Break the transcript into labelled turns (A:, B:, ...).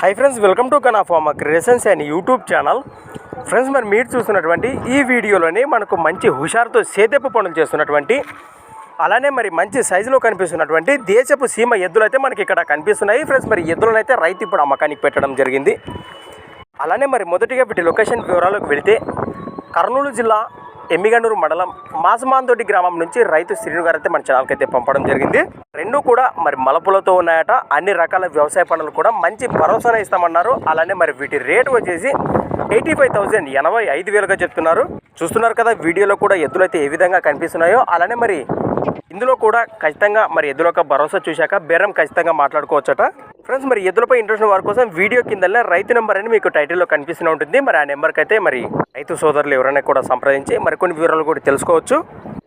A: Hi friends welcome to Kana pharma creations and YouTube channel friends మరి మీరు చూస్తున్నటువంటి ఈ వీడియోలోనే మనకు మంచి హుషారుతో సేదెప్పు పనులు చేస్తున్నటువంటి అలానే మరి మంచి సైజులో కనిపిస్తున్నటువంటి దేశపు సీమ ఎద్దులు అయితే మనకి ఇక్కడ కనిపిస్తున్నాయి. ఫ్రెండ్స్ మరి ఎద్దులను అయితే రైతు ఇప్పుడు అమ్మకానికి పెట్టడం జరిగింది. అలానే మరి మొదటిగా వీటి లొకేషన్ వివరాలకు వెళితే కర్నూలు జిల్లా ఎమ్మిగండూరు మండలం మాసమాందోటి గ్రామం నుంచి రైతు శ్రీను గారు అయితే మన ఛానల్కి అయితే పంపడం జరిగింది. రెండు కూడా మరి మలపులతో ఉన్నాయట. అన్ని రకాల వ్యవసాయ పనులు కూడా మంచి భరోసానే ఇస్తామన్నారు. అలానే మరి వీటి రేటు వచ్చేసి ఎయిటీ ఫైవ్ థౌజండ్ ఎనభై ఐదు వేలుగా చెప్తున్నారు. చూస్తున్నారు కదా వీడియోలో కూడా ఎద్దులు అయితే ఏ విధంగా కనిపిస్తున్నాయో అలానే మరి ఇందులో కూడా ఖచ్చితంగా మరి ఎద్దుల యొక్క భరోసా చూశాక బేరం ఖచ్చితంగా మాట్లాడుకోవచ్చట. ఫ్రెండ్స్ మరి ఎద్దులపై ఇంట్రెస్ట్ వారి కోసం వీడియో కిందనే రైతు నెంబర్ అని మీకు టైటిల్లో కనిపిస్తూనే ఉంటుంది. మరి ఆ నెంబర్కి అయితే మరి రైతు సోదరులు ఎవరైనా కూడా సంప్రదించి మరికొన్ని వివరాలు కూడా తెలుసుకోవచ్చు.